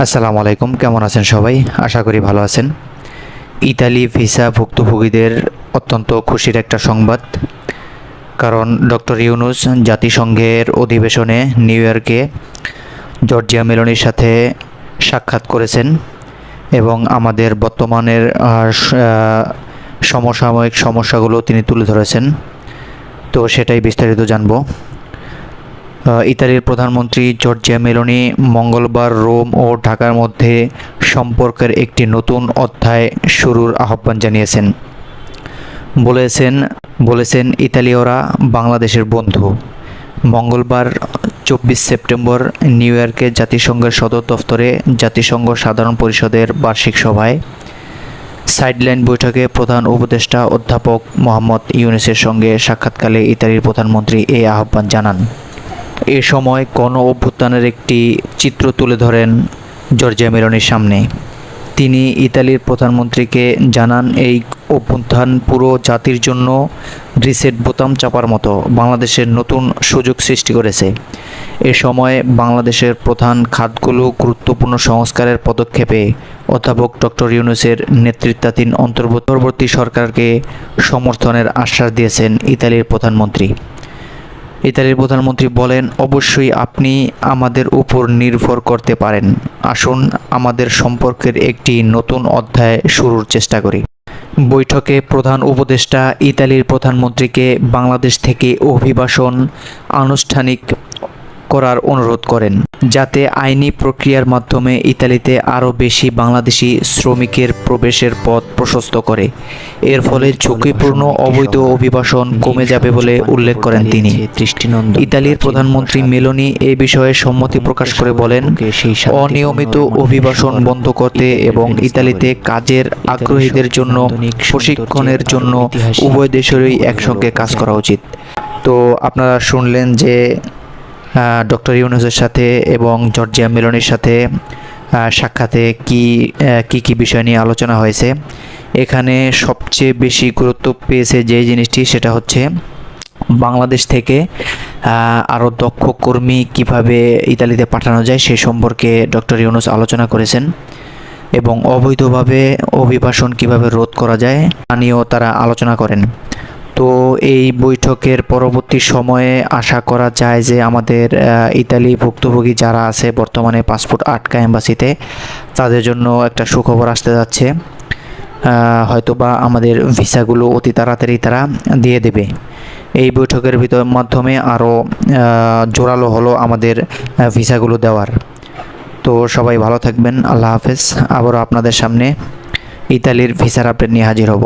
আসসালামু আলাইকুম, কেমন আছেন সবাই? আশা করি ভালো আছেন। ইতালি ভিসা ভুক্তভোগীদের অত্যন্ত খুশির একটা সংবাদ। কারণ ডক্টর ইউনুস জাতিসংঘের অধিবেশনে নিউ ইয়র্কে জর্জিয়া মেলনির সাথে সাক্ষাৎ করেছেন এবং আমাদের বর্তমানের সমসাময়িক সমস্যাগুলো তিনি তুলে ধরেছেন। তো সেটাই বিস্তারিত জানব। ইতালির প্রধানমন্ত্রী জর্জিয়া মেলোনি মঙ্গলবার রোম ও ঢাকার মধ্যে সম্পর্কের একটি নতুন অধ্যায় শুরুর আহ্বান জানিয়েছেন। বলেছেন বলেছেন ইতালীয়রা বাংলাদেশের বন্ধু। মঙ্গলবার চব্বিশ সেপ্টেম্বর নিউ ইয়র্কে জাতিসংঘের সদর দফতরে জাতিসংঘ সাধারণ পরিষদের বার্ষিক সভায় সাইডলাইন বৈঠকে প্রধান উপদেষ্টা অধ্যাপক মোহাম্মদ ইউনুসের সঙ্গে সাক্ষাৎকালে ইতালির প্রধানমন্ত্রী এই আহ্বান জানান। এ সময় গণ অভ্যুত্থানের একটি চিত্র তুলে ধরেন জর্জিয়া মেলনির সামনে। তিনি ইতালির প্রধানমন্ত্রীকে জানান, এই অভ্যুত্থান পুরো জাতির জন্য রিসেট বোতাম চাপার মতো। বাংলাদেশের নতুন সুযোগ সৃষ্টি করেছে। এ সময় বাংলাদেশের প্রধান খাতগুলো গুরুত্বপূর্ণ সংস্কারের পদক্ষেপে অধ্যাপক ডক্টর ইউনুসের নেতৃত্বাধীন অন্তর্বর্তী সরকারকে সমর্থনের আশ্বাস দিয়েছেন ইতালির প্রধানমন্ত্রী। ইতালির প্রধানমন্ত্রী বলেন, অবশ্যই আপনি আমাদের উপর নির্ভর করতে পারেন। আসুন, আমাদের সম্পর্কের একটি নতুন অধ্যায় শুরুর চেষ্টা করি। বৈঠকে প্রধান উপদেষ্টা ইতালির প্রধানমন্ত্রীকে বাংলাদেশ থেকে অভিবাসন, আনুষ্ঠানিক করার অনুরোধ করেন। যাতে আইনি প্রক্রিয়ার মাধ্যমে ইতালিতে আরও বেশি বাংলাদেশি শ্রমিকের প্রবেশের পথ প্রশস্ত করে। এর ফলে ঝুঁকিপূর্ণ অবৈধ অভিবাসন কমে যাবে বলে উল্লেখ করেন তিনি। ইতালির প্রধানমন্ত্রী মেলোনি এই বিষয়ে সম্মতি প্রকাশ করে বলেন, অনিয়মিত অভিবাসন বন্ধ করতে এবং ইতালিতে কাজের আগ্রহীদের জন্য, প্রশিক্ষণের জন্য উভয় দেশেরই একসঙ্গে কাজ করা উচিত। তো আপনারা শুনলেন যে ডক্টর ইউনুসের সাথে এবং জর্জিয়া মেলনির সাথে সাক্ষাতে কি কি কি বিষয় নিয়ে আলোচনা হয়েছে। এখানে সবচেয়ে বেশি গুরুত্ব পেয়েছে যে জিনিসটি, সেটা হচ্ছে বাংলাদেশ থেকে আরও দক্ষ কর্মী কীভাবে ইতালিতে পাঠানো যায় সে সম্পর্কে ডক্টর ইউনুস আলোচনা করেছেন এবং অবৈধভাবে অভিবাসন কীভাবে রোধ করা যায়, তা নিয়েও তারা আলোচনা করেন। তো এই বৈঠকের পরবর্তী সময়ে আশা করা যায় যে আমাদের ইতালি ভুক্তভোগী যারা আছে বর্তমানে পাসপোর্ট আটকা এম্বাসিতে তাদের জন্য একটা সুখবর আসতে যাচ্ছে। আহ, হয়তোবা আমাদের ভিসাগুলো অতি তাড়াতাড়ি তারা দিয়ে দেবে। এই বৈঠকের ভিতর মাধ্যমে আরও জোরালো হলো আমাদের ভিসাগুলো দেওয়ার। তো সবাই ভালো থাকবেন। আল্লাহ হাফেজ। আবারও আপনাদের সামনে ইতালির ভিসার আপডেট নিয়ে হাজির হব।